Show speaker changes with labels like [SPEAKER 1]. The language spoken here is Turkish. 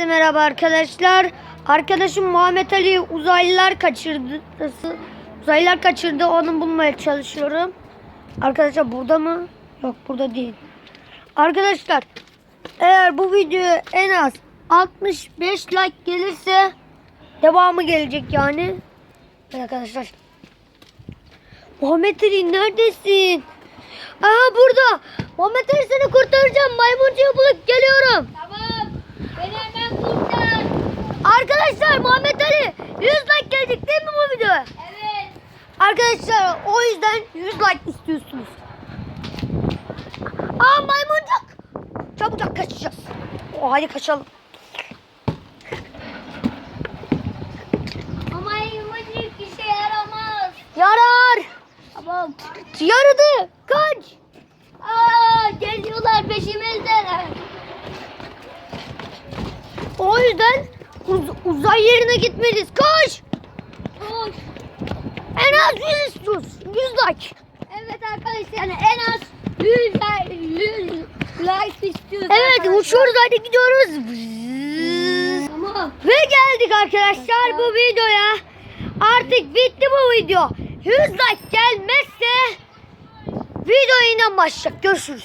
[SPEAKER 1] Herkese merhaba arkadaşlar. Arkadaşım Muhammed Ali uzaylılar kaçırdı. Nasıl? Uzaylılar kaçırdı. Onu bulmaya çalışıyorum. Arkadaşlar burada mı? Yok burada değil. Arkadaşlar eğer bu videoya en az 65 like gelirse devamı gelecek yani. Arkadaşlar. Muhammed Ali neredesin? Aa burada. Muhammed Ali seni kurtaracağım. Maymuncuyu bulup geliyorum.
[SPEAKER 2] Tamam. Beni hemen kurtar.
[SPEAKER 1] Arkadaşlar Muhammed Ali 100 like gelecek değil mi bu video?
[SPEAKER 2] Evet.
[SPEAKER 1] Arkadaşlar o yüzden 100 like istiyorsunuz. Aa maymuncuk. Çabucak kaçacağız. O hadi kaçalım.
[SPEAKER 2] Ama yumuşak işe yaramaz.
[SPEAKER 1] Yarar.
[SPEAKER 2] Tamam.
[SPEAKER 1] Yaradı. Kaç.
[SPEAKER 2] Aa, geliyorlar peşimizdeler.
[SPEAKER 1] O yüzden uz- uzay yerine gitmeliyiz. Koş.
[SPEAKER 2] Koş.
[SPEAKER 1] En az 100 istiyoruz. 100 like.
[SPEAKER 2] Evet arkadaşlar yani en az 100 like, 100 like istiyoruz.
[SPEAKER 1] Evet
[SPEAKER 2] arkadaşlar.
[SPEAKER 1] uçuyoruz hadi gidiyoruz.
[SPEAKER 2] Tamam.
[SPEAKER 1] Ve geldik arkadaşlar bu videoya. Artık bitti bu video. 100 like gelmezse video yine başlayacak. Görüşürüz.